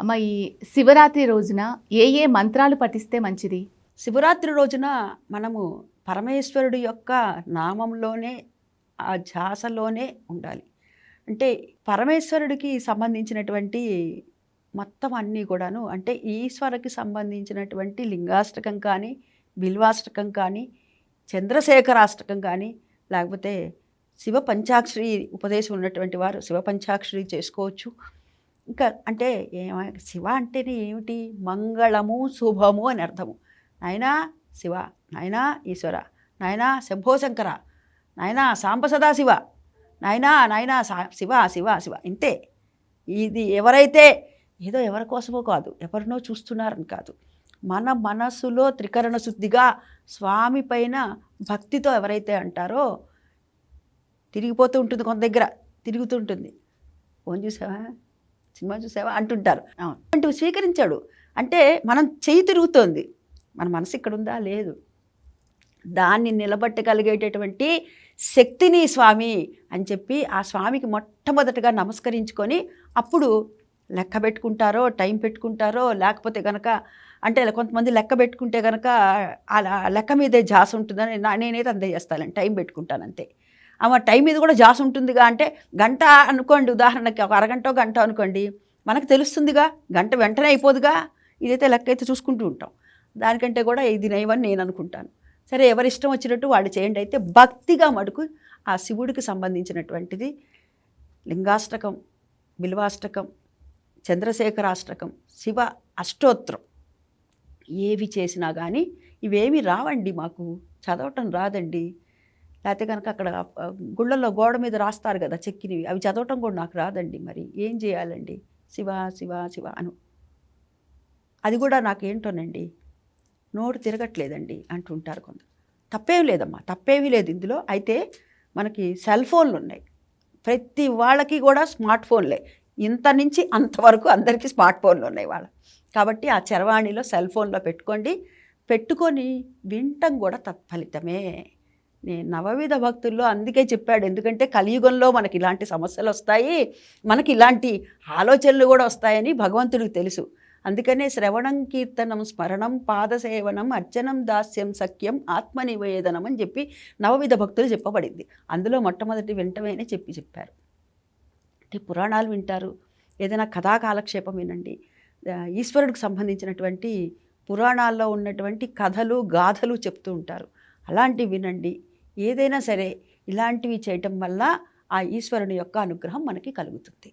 అమ్మ ఈ శివరాత్రి రోజున ఏ ఏ మంత్రాలు పఠిస్తే మంచిది? శివరాత్రి రోజున మనము పరమేశ్వరుడు యొక్క నామంలోనే ఆ ధ్యాసలోనే ఉండాలి. అంటే పరమేశ్వరుడికి సంబంధించినటువంటి మొత్తం అన్నీ కూడాను అంటే ఈశ్వరకి సంబంధించినటువంటి లింగాష్టకం కానీ బిల్వాష్టకం కానీ చంద్రశేఖరాష్టకం కానీ లేకపోతే శివ పంచాక్షరి ఉపదేశం ఉన్నటువంటి వారు శివ పంచాక్షరి చేసుకోవచ్చు. ఇంకా అంటే ఏమ శివ అంటేనే ఏమిటి? మంగళము శుభము అని అర్థము. నాయనా శివ నాయనా ఈశ్వర నాయనా శంభోశంకర నాయనా సాంబ సదాశివ నాయనా నాయనా సా శివ శివ శివ ఇంతే. ఇది ఎవరైతే ఏదో ఎవరి కోసమో కాదు ఎవరినో చూస్తున్నారని కాదు. మన మనస్సులో త్రికరణ శుద్ధిగా స్వామి పైన భక్తితో ఎవరైతే అంటారో తిరిగిపోతూ ఉంటుంది కొంత దగ్గర తిరుగుతుంటుంది ఫోన్ చూసావా? సినిమా చూసావా? అంటుంటారు. అంటే స్వీకరించాడు. అంటే మనం చేయి తిరుగుతోంది. మన మనసు ఇక్కడ ఉందా లేదు. దాన్ని నిలబట్టగలిగేటటువంటి శక్తిని స్వామి అని చెప్పి ఆ స్వామికి మొట్టమొదటగా నమస్కరించుకొని అప్పుడు లెక్క పెట్టుకుంటారో టైం పెట్టుకుంటారో లేకపోతే కనుక అంటే కొంతమంది లెక్క పెట్టుకుంటే కనుక అలా లెక్క మీదే జాస్ ఉంటుందని నేనైతే అంతే చేస్తాను. టైం పెట్టుకుంటాను అంతే. ఆమె టైం మీద కూడా జాస్ ఉంటుందిగా అంటే గంట అనుకోండి ఉదాహరణకి ఒక అరగంట గంట అనుకోండి మనకు తెలుస్తుందిగా గంట వెంటనే అయిపోదుగా ఇదైతే లెక్క అయితే చూసుకుంటూ ఉంటాం. దానికంటే కూడా ఇది నయమని నేను అనుకుంటాను. సరే ఎవరి ఇష్టం వచ్చినట్టు వాళ్ళు చేయండి. అయితే భక్తిగా మటుకు ఆ శివుడికి సంబంధించినటువంటిది లింగాష్టకం బిల్వాష్టకం చంద్రశేఖరాష్టకం శివ అష్టోత్రం ఏవి చేసినా కానీ ఇవేమి రావండి మాకు. చదవటం రాదండి. లేకపోతే కనుక అక్కడ గుళ్ళల్లో గోడ మీద రాస్తారు కదా చెక్కినవి. అవి చదవటం కూడా నాకు రాదండి మరి. ఏం చేయాలండి? శివ శివ శివ అను. అది కూడా నాకేంటోనండి నోరు తిరగట్లేదండి అంటుంటారు కొందరు. తప్పేం లేదమ్మా తప్పేమీ లేదు ఇందులో. అయితే మనకి సెల్ ఫోన్లు ఉన్నాయి ప్రతి వాళ్ళకి కూడా స్మార్ట్ ఫోన్లే. ఇంత నుంచి అంతవరకు అందరికీ స్మార్ట్ ఫోన్లు ఉన్నాయి వాళ్ళ. కాబట్టి ఆ చరవాణిలో సెల్ ఫోన్లో పెట్టుకోండి. పెట్టుకొని వినటం కూడా తత్ఫలితమే. నవవిధ భక్తుల్లో అందుకే చెప్పాడు. ఎందుకంటే కలియుగంలో మనకి ఇలాంటి సమస్యలు వస్తాయి. మనకి ఇలాంటి ఆలోచనలు కూడా వస్తాయని భగవంతుడికి తెలుసు. అందుకనే శ్రవణం కీర్తనం స్మరణం పాదసేవనం అర్చనం దాస్యం సఖ్యం ఆత్మనివేదనం అని చెప్పి నవవిధ భక్తులు చెప్పబడింది. అందులో మొట్టమొదటి వింటమేనే చెప్పి చెప్పారు. అంటే పురాణాలు వింటారు. ఏదైనా కథా కాలక్షేపం వినండి. ఈశ్వరుడికి సంబంధించినటువంటి పురాణాల్లో ఉన్నటువంటి కథలు గాథలు చెప్తూ ఉంటారు. అలాంటివి వినండి. ఏదైనా సరే ఇలాంటివి చేయటం వల్ల ఆ ఈశ్వరుని యొక్క అనుగ్రహం మనకి కలుగుతుంది.